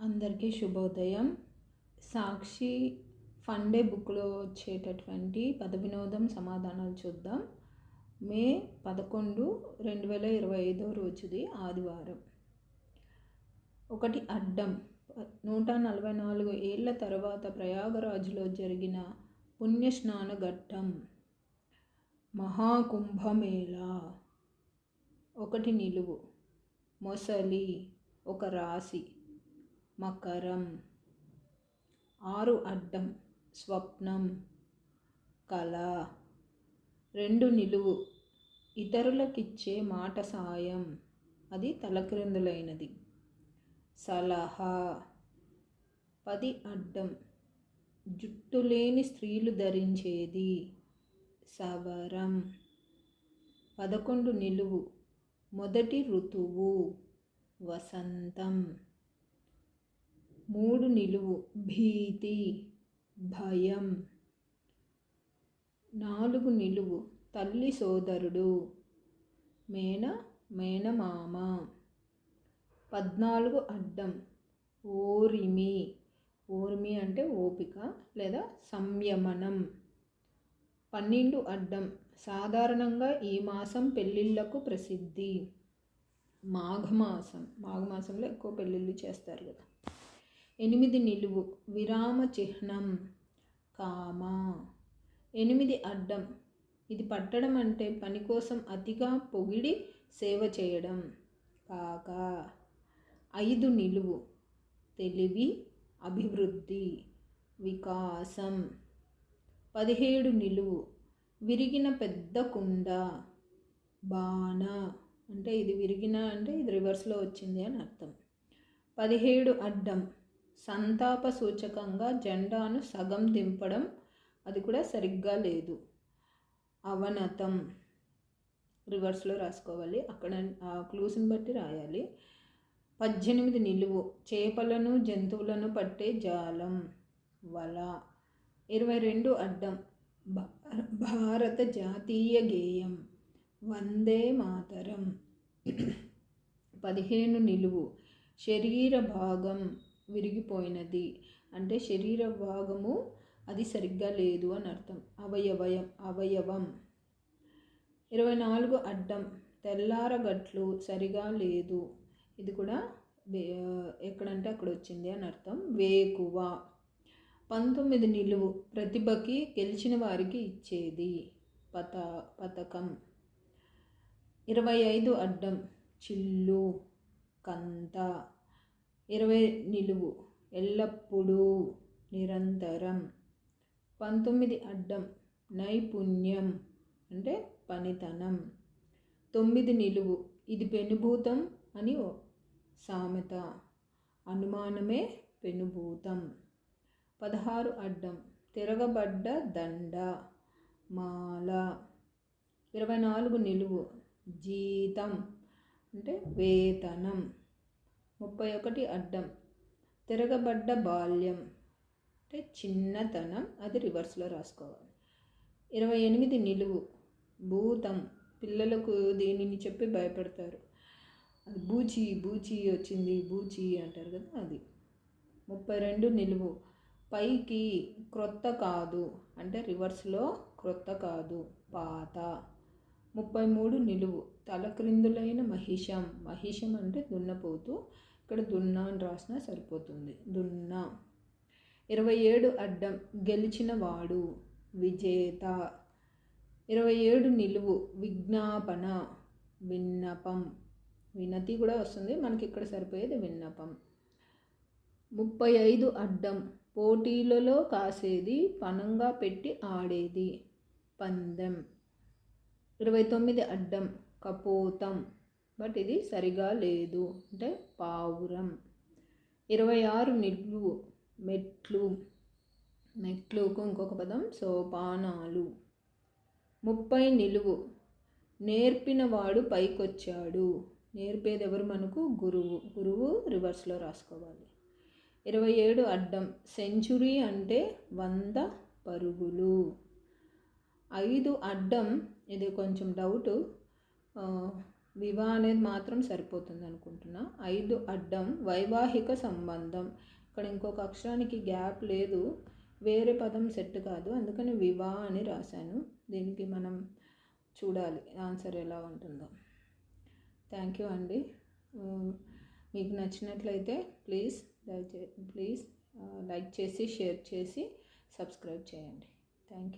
అందరికీ శుభోదయం. సాక్షి ఫండే బుక్లో వచ్చేటటువంటి పద వినోదం సమాధానాలు చూద్దాం. మే పదకొండు రెండు వేల ఇరవై ఐదో రోజుది ఆదివారం. ఒకటి అడ్డం. నూట నలభై నాలుగు ఏళ్ళ తర్వాత ప్రయాగరాజులో జరిగిన పుణ్యస్నాన ఘట్టం. మహాకుంభమేళా. ఒకటి నిలువు. మొసలి. ఒక రాశి. మకరం. ఆరు అడ్డం స్వప్నం కళ. రెండు నిలువు ఇతరులకిచ్చే మాట సాయం. అది తలక్రిందులైనది. సలహా. పది అడ్డం జుట్టు లేని స్త్రీలు ధరించేది. సవరం. పదకొండు నిలువు మొదటి ఋతువు వసంతం. మూడు నిలువు. భీతి భయం. నాలుగు నిలువు. తల్లి సోదరుడు. మేన మేనమామ. పద్నాలుగు అడ్డం. ఓరిమి. ఓరిమి అంటే ఓపిక లేదా సంయమనం. పన్నెండు అడ్డం. సాధారణంగా ఈ మాసం పెళ్ళిళ్ళకు ప్రసిద్ధి. మాఘమాసం. మాఘమాసంలో ఎక్కువ పెళ్ళిళ్ళు చేస్తారు కదా. ఎనిమిది నిలువు విరామ చిహ్నం కామ. ఎనిమిది అడ్డం. ఇది పట్టడం అంటే పని కోసం అతిగా పొగిడి సేవ చేయడం. కాక. ఐదు నిలువు. తెలివి అభివృద్ధి వికాసం. పదిహేడు నిలువు. విరిగిన పెద్ద కుండ. బాణ. అంటే ఇది విరిగిన అంటే ఇది రివర్స్లో వచ్చింది అని అర్థం. పదిహేడు అడ్డం. సంతాప సూచకంగా జెండాను సగం దింపడం అది కూడా సరిగ్గా లేదు. అవనతం. రివర్స్లో రాసుకోవాలి. అక్కడ ఆ క్లూస్ని బట్టి రాయాలి. పద్దెనిమిది నిలువు. చేపలను జంతువులను పట్టే జాలం. వల. ఇరవై రెండు అడ్డం. భారత జాతీయ గేయం. వందే మాతరం. పదిహేను నిలువు. శరీర భాగం. విరిగిపోయినది. అంటే శరీర భాగము అది సరిగ్గా లేదు అని అర్థం. అవయవయం అవయవం. ఇరవై నాలుగు అడ్డం. తెల్లారగట్లు సరిగా లేదు. ఇది కూడా ఎక్కడంటే అక్కడ వచ్చింది అని అర్థం. వేకువ. పంతొమ్మిది నిలువు. ప్రతిభకి గెలిచిన వారికి ఇచ్చేది. పత పథకం ఇరవై ఐదు అడ్డం. చిల్లు కంత. ఇరవై నిలువు. ఎల్లప్పుడూ నిరంతరం. పంతొమ్మిది అడ్డం. నైపుణ్యం అంటే పనితనం. తొమ్మిది నిలువు. ఇది పెనుభూతం అని సామెత. అనుమానమే పెనుభూతం. పదహారు అడ్డం. తిరగబడ్డ దండ. మాల. ఇరవై నాలుగు నిలువు. జీతం అంటే వేతనం. ముప్పై ఒకటి అడ్డం. తిరగబడ్డ బాల్యం. అంటే చిన్నతనం అది రివర్స్లో రాసుకోవాలి. ఇరవై ఎనిమిది నిలువు. భూతం. పిల్లలకు దీనిని చెప్పి భయపడతారు. అది బూచి బూచి వచ్చింది బూచి అంటారు కదా అది. ముప్పై రెండు నిలువు. పైకి క్రొత్త కాదు. అంటే రివర్స్లో క్రొత్త కాదు. పాత. ముప్పై మూడు నిలువు. తలక్రిందులైన మహిషం. మహిషం అంటే దున్నపోతూ ఇక్కడ దున్న అని రాసినా సరిపోతుంది. దున్న. ఇరవై ఏడు అడ్డం. గెలిచిన వాడు. విజేత. ఇరవై ఏడు నిలువు. విజ్ఞాపన. విన్నపం. వినతి కూడా వస్తుంది. మనకి ఇక్కడ సరిపోయేది విన్నపం. ముప్పై ఐదు అడ్డం. పోటీలలో కాసేది పనంగా పెట్టి ఆడేది. పందెం. ఇరవై తొమ్మిది అడ్డం కపోతం. బట్ ఇది సరిగా లేదు. అంటే పావురం. ఇరవై ఆరు నిలువు మెట్లు. మెట్లుకు ఇంకొక పదం సోపానాలు. ముప్పై నిలువు. నేర్పినవాడు పైకొచ్చాడు. నేర్పేది ఎవరు మనకు? గురువు. గురువు రివర్స్లో రాసుకోవాలి. ఇరవై ఏడు అడ్డం. సెంచురీ అంటే వంద పరుగులు. ఐదు అడ్డం ఇది కొంచెం డౌటు. వివా అనేది మాత్రం సరిపోతుంది అనుకుంటున్నా ఐదు అడ్డం వైవాహిక సంబంధం. ఇక్కడ ఇంకొక అక్షరానికి గ్యాప్ లేదు. వేరే పదం సెట్ కాదు. అందుకని వివా అని రాశాను. దీనికి మనం చూడాలి ఆన్సర్ ఎలా ఉంటుందో. థ్యాంక్ యూ అండి. మీకు నచ్చినట్లయితే ప్లీజ్ దయచే ప్లీజ్ లైక్ చేసి షేర్ చేసి సబ్స్క్రైబ్ చేయండి. Thank you.